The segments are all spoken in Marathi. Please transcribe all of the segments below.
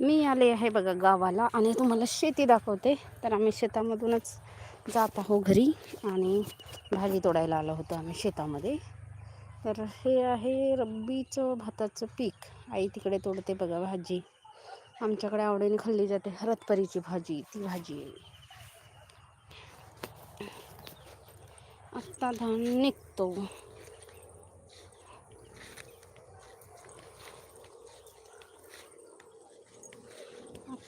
मी आले आहे बघा गावाला आणि तुम्हाला शेती दाखवते. तर आम्ही शेतामधूनच जात आहो घरी आणि भाजी तोडायला आलो होतो आम्ही शेतामध्ये. तर हे आहे रब्बीचं भाताचं पीक. आई तिकडे तोडते बघा भाजी. आमच्याकडे आवडीने खाल्ली जाते हरतपरीची भाजी ती भाजी. आहे आत्ता धान निघतो.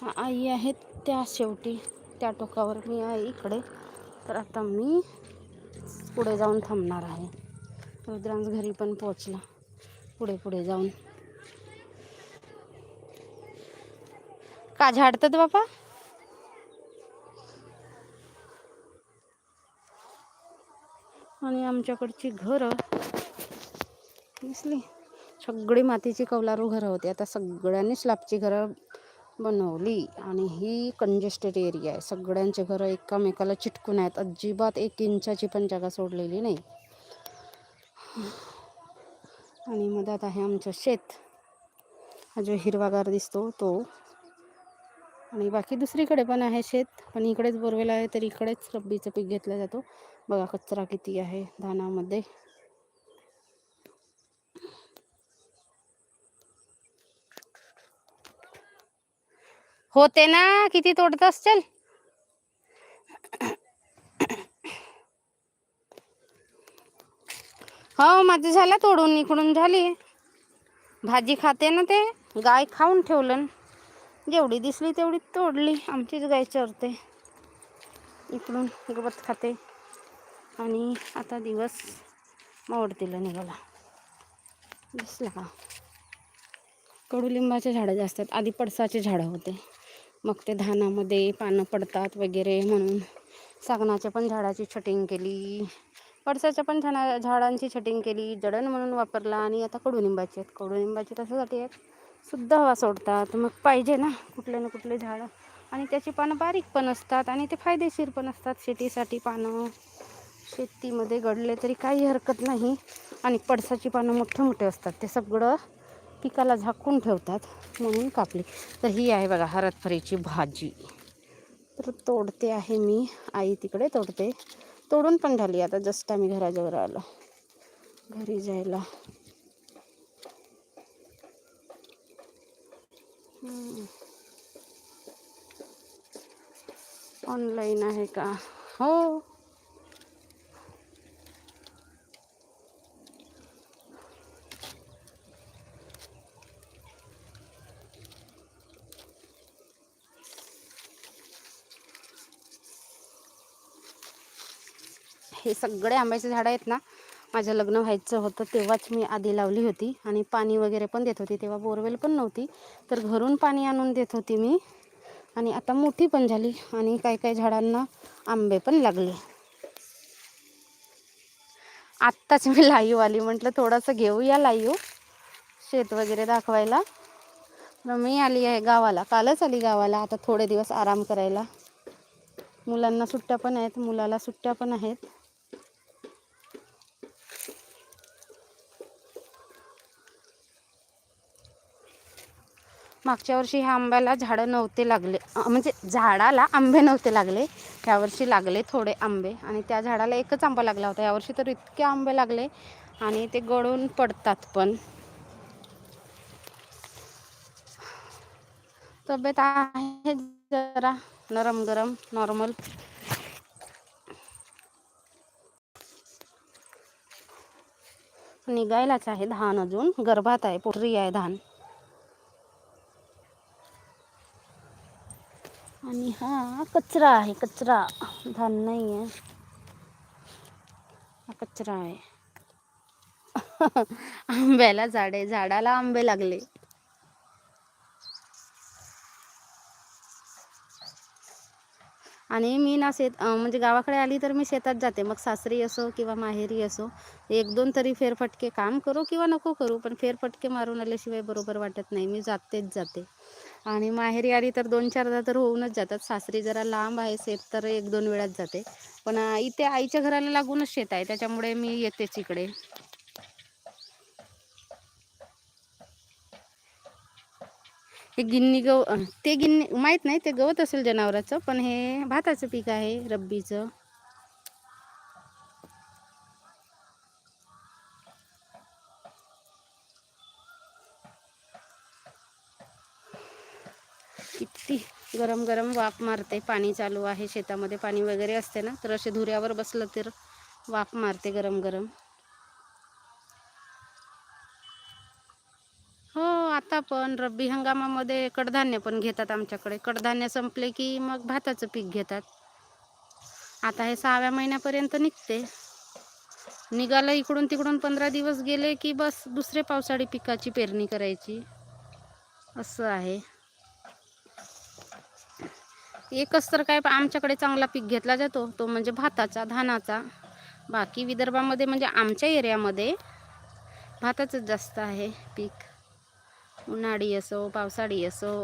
आई आहेत त्या शेवटी त्या टोकावर. मी आहे इकडे. तर आता मी पुढे जाऊन थांबणार आहे. रुद्रांश घरी पण पोचला पुढे पुढे जाऊन. का झाडतात बापा? आणि आमच्याकडची घरं दिसली. सगळी मातीची कौलारू घरं होती. आता सगळ्यांनी स्लॅबची घरं बनवली. आणि ही कंजेस्टेड एरिया आहे. सगळ्यांचे घरं एकामेकाला चिटकून आहेत. अजिबात एक इंचाची पण जागा सोडलेली नाही. आणि मधात आहे आमचं शेत. हा जो हिरवागार दिसतो तो. आणि बाकी दुसरीकडे पण आहे शेत. पण इकडेच बोरवेल आहे तर इकडेच रब्बीचं पीक घेतलं जातो. बघा कचरा किती आहे धानामध्ये. होते ना किती तोडत चल हो माझं झालं तोडून इकडून झाली. भाजी खाते ना ते गाय खाऊन ठेवलं. जेवढी दिसली तेवढी तोडली आमचीच गाय चरते. इकडून गवत खाते. आणि आता दिवस मावडतीला निघाला. दिसला का? कडुलिंबाचे झाडं जास्त आहेत. आधी पडसाचे झाडं होते. मग ते धानामध्ये पानं पडतात वगैरे म्हणून. सागनाच्या पण झाडाची छटिंग केली. पडसाच्या पण झाडा झाडांची छटिंग केली. जडण म्हणून वापरला आणि आता कडुनिंबाची आहेत. कडुनिंबाची तशासाठी आहेत. शुद्ध हवा सोडतात. मग पाहिजे ना कुठले ना कुठले झाडं. आणि त्याची पानं बारीक पण असतात आणि ते फायदेशीर पण असतात. शेतीसाठी पानं. शेतीमध्ये घडले तरी काही हरकत नाही. आणि पडसाची पानं मोठे मोठे असतात. ते सगळं पिकाला झाकून ठेवतात म्हणून कापली. तर ही आहे बघा हरतफरीची भाजी. तर तोडते आहे मी. आई तिकडे तोडते. तोडून पण झाली. आता जस्ट आम्ही घराजवळ आलो. घरी जायला. ऑनलाईन आहे का? हो. हे सगळे आंब्याचे झाडं आहेत ना माझं लग्न व्हायचं होतं तेव्हाच मी आधी लावली होती आणि पाणी वगैरे पण देत होती. तेव्हा बोरवेल पण नव्हती तर घरून पाणी आणून देत होती मी. आणि आता मोठी पण झाली आणि काही काही झाडांना आंबे पण लागले. आत्ताच मी लाईव आली म्हटलं थोडंसं घेऊया लाईव शेत वगैरे दाखवायला. मी आली आहे गावाला कालच आली गावाला आता थोडे दिवस आराम करायला. मुलांना सुट्ट्या पण आहेत मुलाला सुट्ट्या पण आहेत. मागच्या वर्षी ह्या आंब्याला झाडं नव्हते लागले. म्हणजे झाडाला आंबे नव्हते लागले. यावर्षी लागले थोडे आंबे आणि त्या झाडाला एकच आंबा लागला होता. यावर्षी तर इतके आंबे लागले आणि ते गळून पडतात पण. तब्येत आहे जरा? नरम गरम नॉर्मल निघायलाच आहे धान अजून. गर्भात आहे पोटरी आहे धान. आणि हा कचरा आहे कचरा. धान नाही आहे हा कचरा आहे. आंब्याला झाडे झाडाला आंबे लागले. आणि मी ना शेत म्हणजे गावाकडे आली तर मी शेतात जाते. मग सासरी असो किंवा माहेरी असो एक दोन तरी फेरफटके काम करू किंवा नको करू पण फेरफटके मारून आल्याशिवाय बरोबर वाटत नाही. मी जातेच जाते. आणि माहेरी आली तर दोन चारदा तर होऊनच जातात. सासरी जरा लांब आहे शेत तर एक दोन वेळाच जाते. पण इथे आईच्या घराला लागूनच शेत आहे. त्याच्यामुळे मी येतेच इकडे. हे गिन्नी गव ते गिन्नी माहीत नाही. ते गवत असेल जनावराचं पण हे भाताचं पीक आहे रब्बीचं किती गरम गरम वाफ मारते पाणी चालू आहे शेतामध्ये पाणी वगैरे असते ना तर असे धुऱ्यावर बसलं तर वाफ मारते गरम गरम. हो आता पण रब्बी हंगामामध्ये कडधान्य पण घेतात आमच्याकडे. कडधान्य संपले की मग भाताचं पीक घेतात. आता हे सहाव्या महिन्यापर्यंत निघते. निघालं इकडून तिकडून पंधरा दिवस गेले की बस दुसरे पावसाळी पिकाची पेरणी करायची. असं आहे. एकच तर काय आमच्याकडे चांगला पीक घेतला जातो. तो म्हणजे भाताचा धानाचा. बाकी विदर्भामध्ये म्हणजे आमच्या एरियामध्ये भाताचंच जास्त आहे पीक. उन्हाळी असो पावसाळी असो.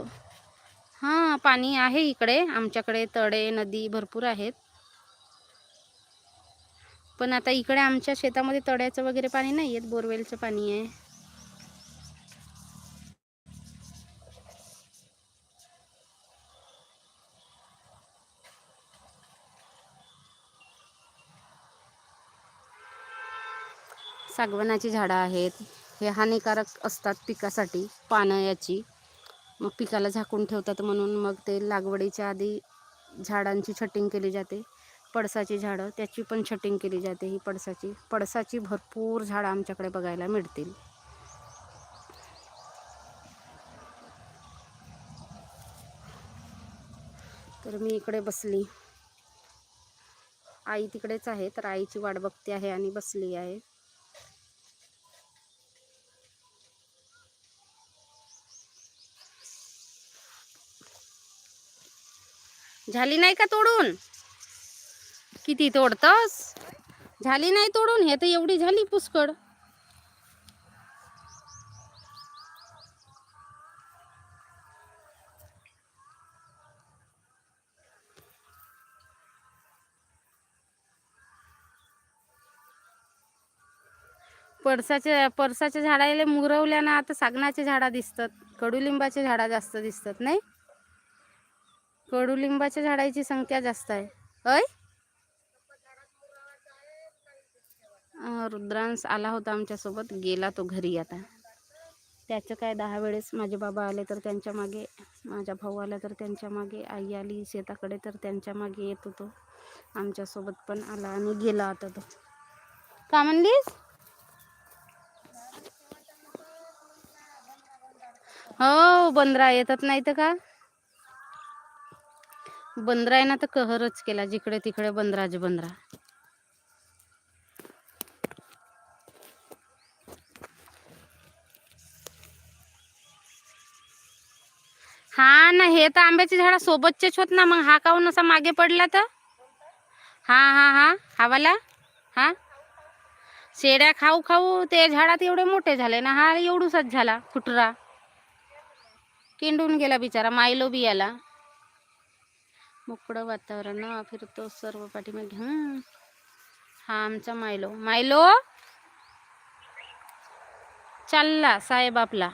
हां पाणी आहे इकडे. आमच्याकडे तळे नदी भरपूर आहेत. पण आता इकडे आमच्या शेतामध्ये तळ्याचं वगैरे पाणी नाही आहेत बोरवेलचं पाणी आहे. सागवनाची झाडं आहेत. हे हानिकारक असतात पिकासाठी पानं याची. मग पिकाला झाकून ठेवतात म्हणून मग ते लागवडीच्या आधी झाडांची छटिंग केली जाते. पळसाची झाडं त्याची पण छटिंग केली जाते ही पळसाची पळसाची भरपूर झाडं आमच्याकडे बघायला मिळतील. तर मी इकडे बसली. आई तिकडेच आहे तर आईची वाट बघते आहे आणि बसली आहे. झाली नाही का तोडून? किती तोडतस? झाली नाही तोडून? हे तर एवढी झाली पुष्कळ. पळसाच्या पळसाच्या झाडाला मुरवल्यानं आता सागनाचे झाडा दिसतात. कडुलिंबाचे झाडा जास्त दिसतात नाही? कडुलिंबाच्या झाडाची संख्या जास्त आहे. अय? रुद्रांश आला होता आमच्यासोबत. गेला तो घरी आता. त्याचं काय दहा वेळेस माझे बाबा आले तर त्यांच्या मागे माझा भाऊ आला तर त्यांच्या मागे आई आली शेताकडे तर त्यांच्या मागे येत होतो. आमच्यासोबत पण आला आणि गेला आता तो. का म्हणलीस? हो बंदरा येतात नाही तर का? बंदरायनं तर कहरच केला जिकडे तिकडे बंदराज बंदरा. हा ना हे तर आंब्याची झाडा सोबतचेच होत ना मग हा काहून असा मागे पडला तर? हा हा हा हा वाला हा? शेड्या खाऊ खाऊ ते झाडात एवढे मोठे झाले ना हा एवढूसाच झाला फुटरा किंडून गेला बिचारा मायलो बी याला. मोकळं वातावरण फिरतो सर्व पाठीमागे हं. हा आमचा मायलो. मायलो? चालला साहेब आपला.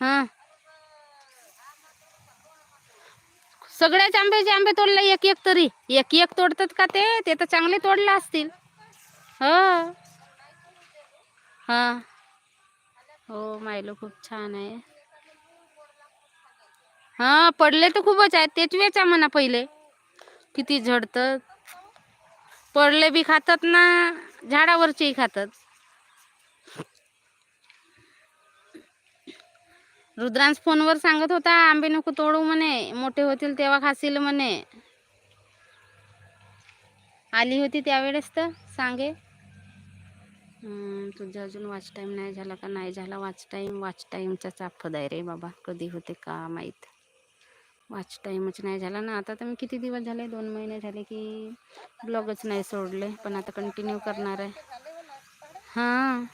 हा. सगळ्याच आंब्याचे आंबे तोडले एक एक तरी. एक एक तोडतात का ते? ते तर चांगले तोडले असतील. हो. हा. हो मायलो खूप छान आहे. हा पडले तर खूपच आहेत. तेच वेचा म्हणा पहिले. किती झडतात. पडले बी खातात ना झाडावरचेही खातात. रुद्रांश फोनवर सांगत होता आंबे नको तोडू म्हणे. मोठे होतील तेव्हा खासील म्हणे. आली होती त्यावेळेस तर सांगे. तुझा अजून वाच टाईम नाही झाला का? नाही झाला वाच टाईम वाच टाईमचा चाफद आहे रे बाबा. कधी होते का माहीत? वाच टाईमच नाही झाला ना. आता तर मी किती दिवस झाले? दोन महिने झाले की ब्लॉगच नाही सोडले. पण आता कंटिन्यू करणार आहे. हां.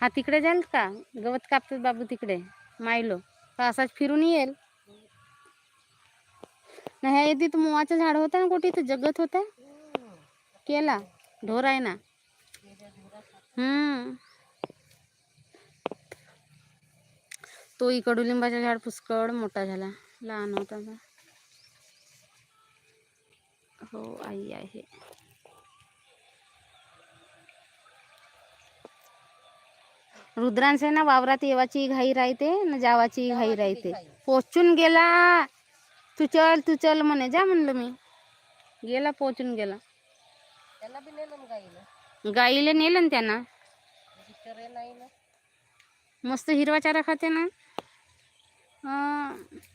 हा तिकडे जाल का? गवत कापतात बाबू तिकडे? मायलो. तर असाच फिरून येईल. नाही ह्या तर मुवाचं झाड होतं ना कुठे? तर जगत होता. केला. ढोर आहे ना. हम्म. तो कडुलिंबाचा झाड पुष्कळ मोठा झाला. लहान होता हो आई आहे. रुद्रांचे ना वावरात येवाची घाई राहते ना जावाची घाई राहते. पोचून गेला तू चल तू चल म्हणे जा म्हणलं मी. गेला पोचून गेला. त्याला बी नेलं ना गाईला. गाईला नेलं ना त्यांना. चरे नाही ना. मस्त हिरवा चारा खाते ना.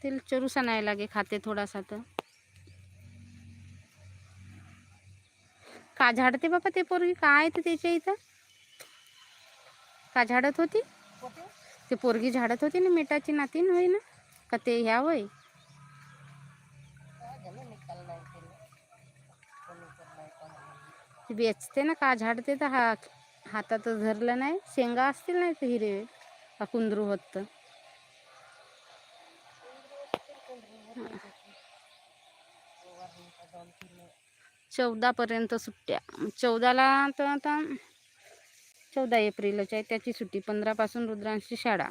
तिला चरूसा नाही लागे खाते थोडासा तर. का झाडते बाबा ते पोरगी? काय ते त्याच्या इथं? का झाडत होती? ते पोरगी झाडत होती ना मिठाची नातीन होई ना का ते ह्या होय? बेचते ना का झाडते तर हा हातात धरलं नाही. शेंगा असतील नाही ते हिरे? का कुंदरू होत? तर चौदा पर्यंत सुट्ट्या. चौदाला तर आता चौदा एप्रिलच आहे. त्याची सुट्टी पंधरापासून रुद्रांशची शाळा.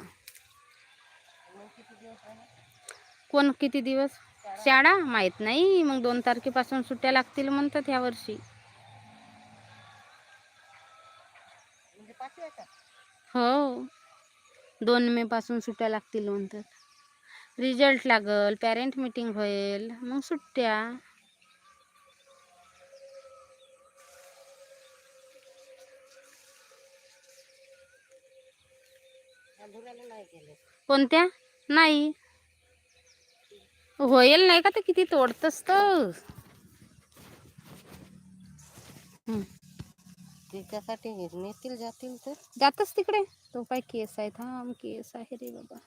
कोण किती दिवस? शाळा? माहीत नाही. मग दोन तारखेपासून सुट्ट्या लागतील म्हणतात ह्या वर्षी. हो. दोन मे पासून सुट्ट्या लागतील म्हणतात. रिझल्ट लागल पॅरेंट मीटिंग होईल. मग सुट्ट्या धुराला नाही केले कोणत्या? नाही. होईल नाही का ते किती तोडतस तर हं. त्याच्यासाठी नेतील जातील तर. जातच तिकडे. तो पाय केस आहे. थांब केस आहे रे बाबा.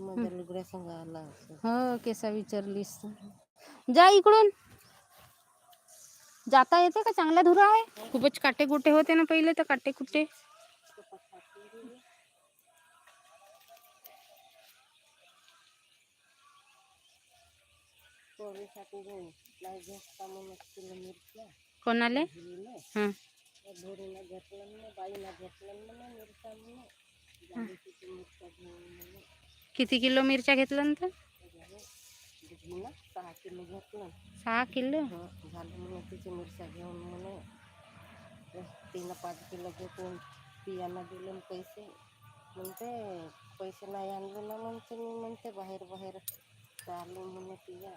माझ्या लुगड्या संग आला असं. हो केसा विचारलीस. जा इकडून. जाता येते का? चांगला धुरा आहे. खूपच काटे कुटे होते ना पहिले तर काटे कुटे घेऊन. नाही म्हणून किलो मिरच्या. कोणाले? हां. घेतलं बाईला घेतलं मिरच्या मिरच्या घेऊन म्हणून किती किलो मिरच्या घेतलं ना तर? घेऊन ना सहा किलो घेतलं. सहा किलो? झालं म्हणून तिची मिरच्या घेऊन म्हणे. तिनं पाच किलो घेतून पियाला दिले पैसे. म्हणते पैसे नाही आणले ना म्हणते मी म्हणते बाहेर बाहेर. चालू म्हणे पिया.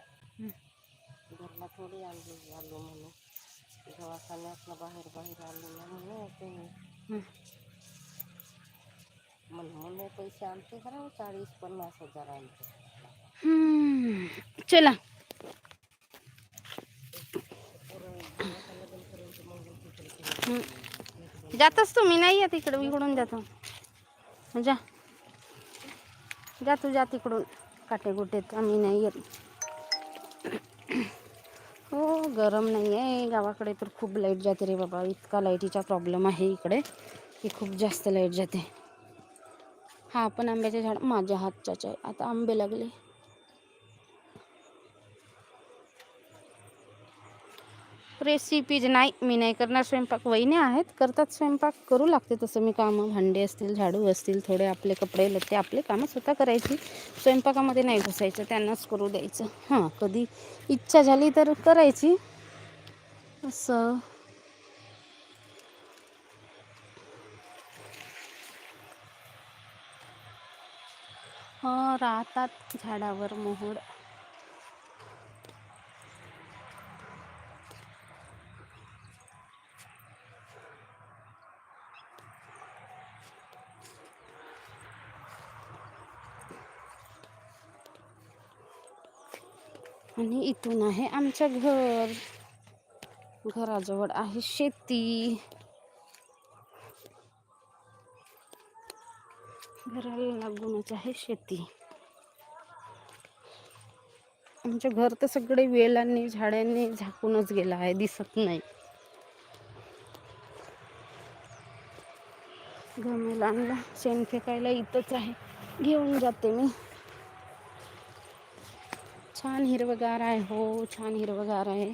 घरला थोडी आणली आलो म्हणे दवाखान्यातनं बाहेर बाहेर आलो ना म्हणे तुम्ही हं. म्हण म्हणे पैसे आणते खरं चाळीस पन्नास हजार आणते हम्म. चला हम्म. जातच तू मी नाही येत इकडं इकडून जातो जा जा तू जा तिकडून काटे गुटेत आम्ही नाही येत हो गरम नाही आहे गावाकडे तर खूप लाइट जाते रे बाबा. इतका लाईटीचा प्रॉब्लेम आहे इकडे. की खूप जास्त लाइट जाते. हा पण आंब्याचे झाड माझ्या हातच्याच आहे. आता आंबे लागले. रेसिपीज नाही मी नाही करणार स्वयंपाक. वहिने आहेत करतात स्वयंपाक करू लागते तसं. मी कामं भांडे असतील झाडू असतील थोडे आपले कपडे लत्ते आपले कामं स्वतः करायची. स्वयंपाकामध्ये नाही घुसायचं त्यांनाच करू द्यायचं. हां कधी इच्छा झाली तर करायची. असं. राहतात झाडावर मोहोर. आणि इथून आहे आमचं घर. घराजवळ आहे शेती. घराला लागूनच आहे शेती. आमचं घर तर सगळे वेलांनी झाडांनी झाकूनच गेलं आहे दिसत नाही. गमेला आणला शेण फेकायला इथंच आहे. घेऊन जाते मी. छान हिरवगार आहे. हो छान हिरवगार आहे.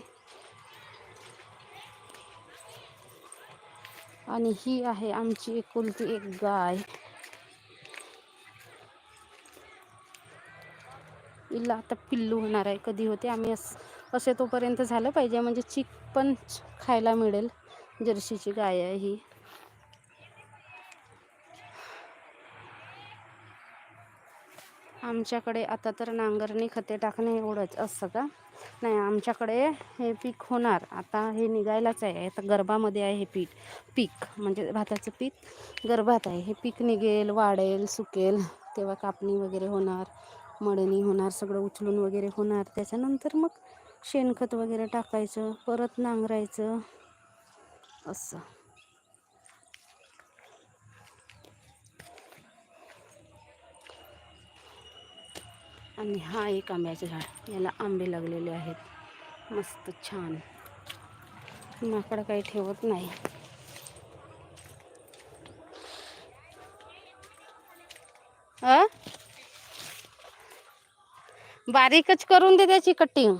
आणि ही आहे आमची एकुलती एक गाय. हिला आता पिल्लू होणार आहे. कधी होते? आम्ही असे तोपर्यंत झालं पाहिजे. म्हणजे चिक पण खायला मिळेल. जर्सीची गाय आहे ही. आमच्याकडे आता तर नांगरणी खते टाकणे एवढंच असतं का? नाही आमच्याकडे हे पीक होणार. आता हे निघायलाच आहे. आता गर्भामध्ये आहे हे पीक. पीक म्हणजे भाताचं पीक. गर्भात आहे. हे पीक निघेल वाढेल सुकेल. तेव्हा कापणी वगैरे होणार मळणी होणार सगळं उचलून वगैरे होणार. त्याच्यानंतर मग शेणखत वगैरे टाकायचं परत नांगरायचं. असं. आणि हा एक आंब्याचं झाड. याला आंबे लागलेले आहेत. मस्त छान. माकडं काही ठेवत नाही. अ? बारीकच करून दे त्याची कटिंग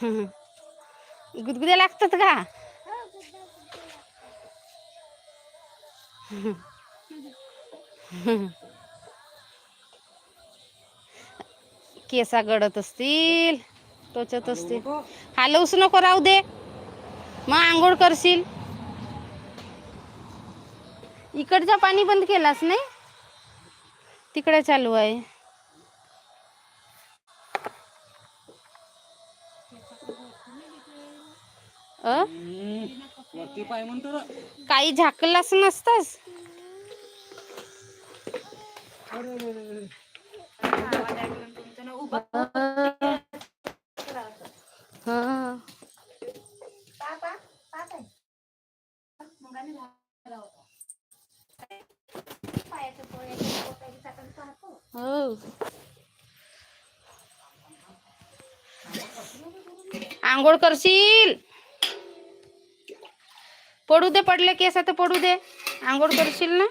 गुदगुद्या लागतात का? केसा गडत असतील टोचत असतील. हलवूच नको राहू दे. मग आंघोळ करशील. इकडचा पाणी बंद केलास नाही? तिकडे चालू आहे. अ? वरती पाय म्हणतो काही झाकलास नसतस हो. आंघोळ करशील? पडू दे पडले केस तर पडू दे. आंघोळ करशील ना?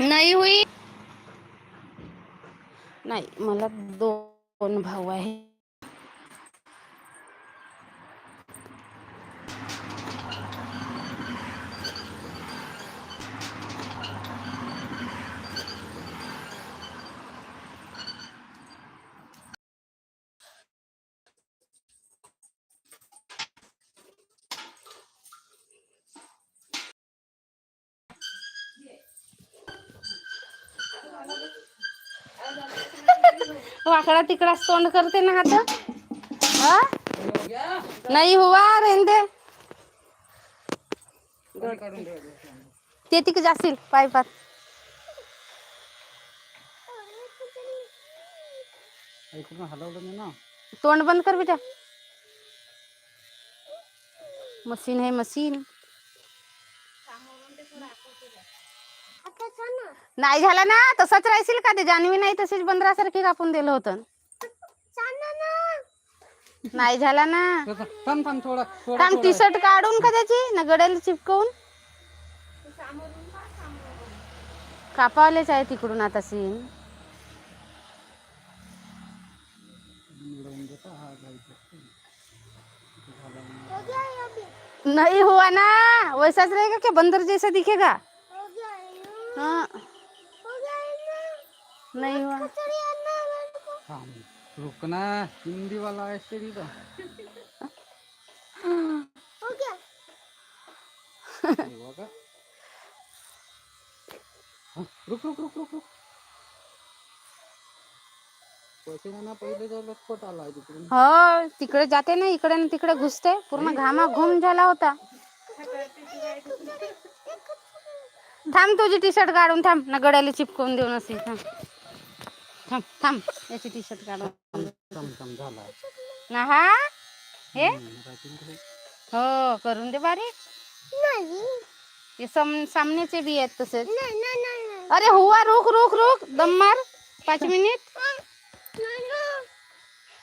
नाही हुई. नाही मला दोन भाऊ आहे वाकडा तिकडा तोंड करते ना हात हा? नाही हुआ रेंदे. ते तिकडे जाशील पायपात तोंड बंद कर बेटा मशीन है मशीन नाही झाला ना तसाच राहशील का ते? जान्हवी नाही तशीच बंदरासारखी कापून दिलं होतं. नाही झाला ना. थांब थांब थांब थोडा थोडा थांब टी शर्ट काढून का त्याची? ना गड्याला चिपकवून? कापावलेच आहे तिकडून आता सीन नहीं हुआ ना. वैसा रहेगा क्या बंदर जैसा दिखेगा? हाँ। नहीं हुआ। रुकना हिंदी वाला ऐसे भी तो नहीं हुआ का? हाँ, रुक रुक रुक रुक रुक। पैसे ना पहिले जो लटपट आला तिकडून हो तिकडे जाते ना इकडे ना तिकडे घुसते पूर्ण घामा घुम झाला होता। थांब तुझी टी शर्ट काढून, थांब. ना गड्याला चिपकवून देऊन असेल, थांब. थांब थांब. याची टी शर्ट ना हा? हे. हो, करून दे बारीक. सम, सामनेचे अरे हुआ, रुक रुक रुक. दम मार. पाँच मिनट.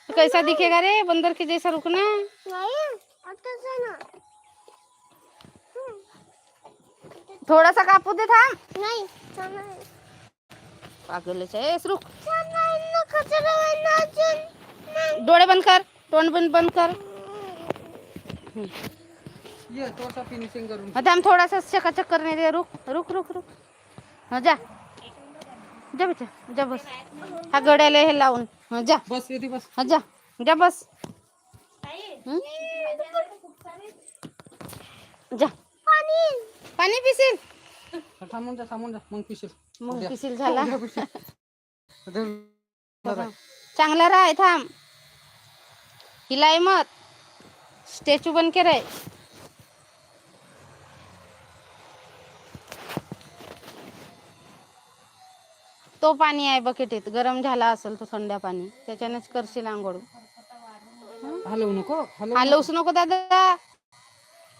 कैसा दिखेगा रे? बंदर के जैसा रुकना. थोडासा कापू दे थांब पागलच आहे रुक डोळे बंद कर तोंड बंद बंद कर ये थोडासा फिनिशिंग करून हा, थांब थोडासा चकाचक करणे दे रुक रुक रुक रुक हा जा जा बेटा जा बस हा गड्याला हे लावून हा जा बस येते बस हा जा जा बस हं? जा पाणी पिशील? थांबून जा थांबून जा. मग पिशील. मग. पिशील झाला. उद्या पिशील. उद्या बरं. चांगला राह थांब. हिलाय मत. स्टॅच्यू बन के रे तो पाणी आहे बकेटीत. गरम झाला असेल तो थंड पाणी. त्याच्यानेच करशील आंघोळ. हलवू नको. हलवू हलवूच नको दादा.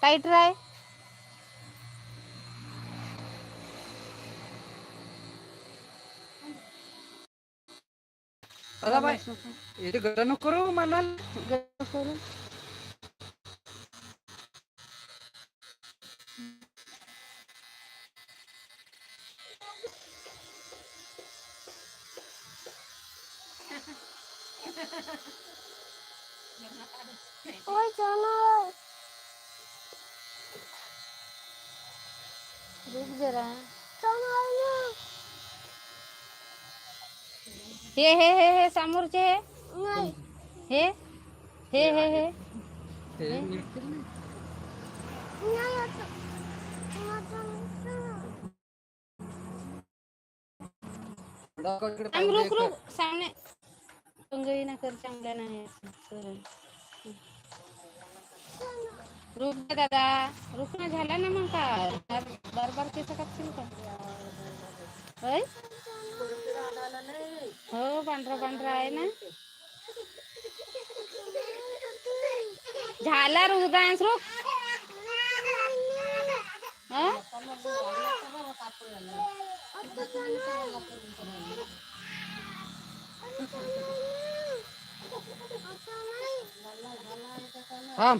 टाईट राय. अरे बाय येते गटा नको करू मला करून रुक जरा हे हे हे हे समोरचे हे. हे हे हे हे. रुक रुक सामने पंगई ना कर चांगला नाही. रुक दादा. रुक ना झाला ना मग का? बार बार केस कापशील का? होय? हो पांढरा पांढरा आहे ना? झाला रु डान्स थांब झाला का पण हम्म.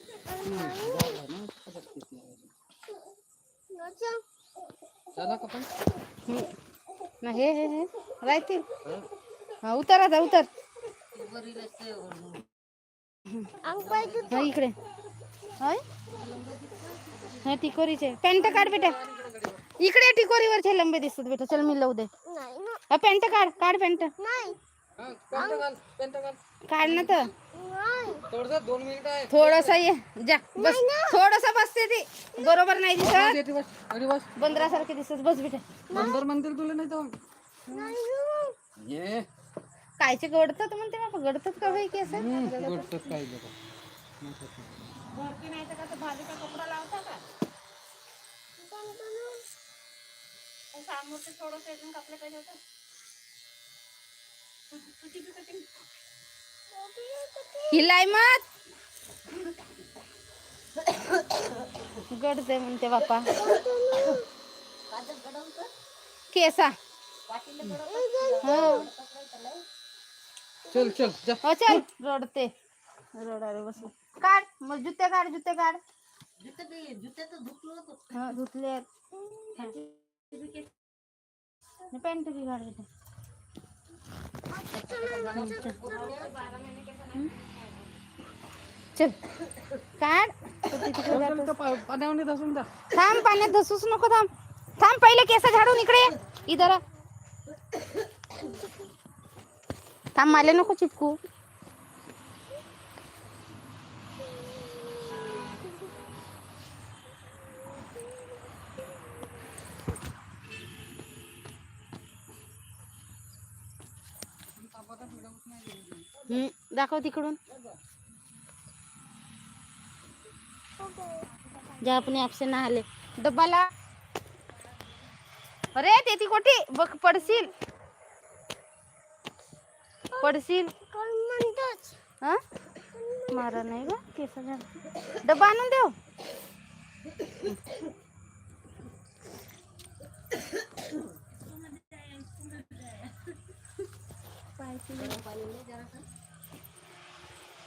ना हे हे हे. राहतील. हा उतर आता उतर. इकडे. हा टिकोरीचे पॅन्ट काढ बेटा. इकडे टिकोरीवरचे लंबे दिसतात बेटा. चल मी लावू दे. हा पॅन्ट काढ. काढ पॅन्ट. हा, काढ ना तर. थोडस दोन मिनिट आहे. थोडस ये. जा. बस. थोडस बसते ती. बरोबर नाही दिसत. बस बंदरासारखे दिसत. बस बेटा. नंबर म्हणतील तुला नाही तर ये. कायचे गडतात म्हणते बाबा गडतात का भाई केस? गोडच काय लोक नाही तर कसं भाजीचा कपडा लावता का? समोरचे थोडस अजून कापलं पाहिजे होतं. हिलाय मत गडते म्हणते बापा केसा. हो चल चल जा. हो चल. रडते. रडारे बस काढ मग जुत्ते काढ जुत्ते काढ. हा धुतले. पॅन्ट बी काढ? चल। काढ कुठे तिकडे चल, जातोस? चल, पा- पाण्यावर धसून नको थाम थाम पहिले केस झाडून इकडे इधर थाम मला नको चिपकू. दाखव तिकडून. जा अपने आप से नहा ले डब्बा ला अरे तेथी कोठी? बघ पडशील. पडशील. हा? मारा नाही ग केस झाड डब्बा आणून देऊ नाही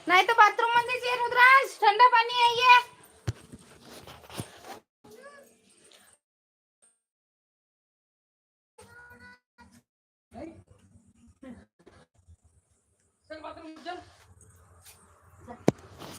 तर बाथरूम मध्येच ये रुद्राज थंड पाणी आहे ये.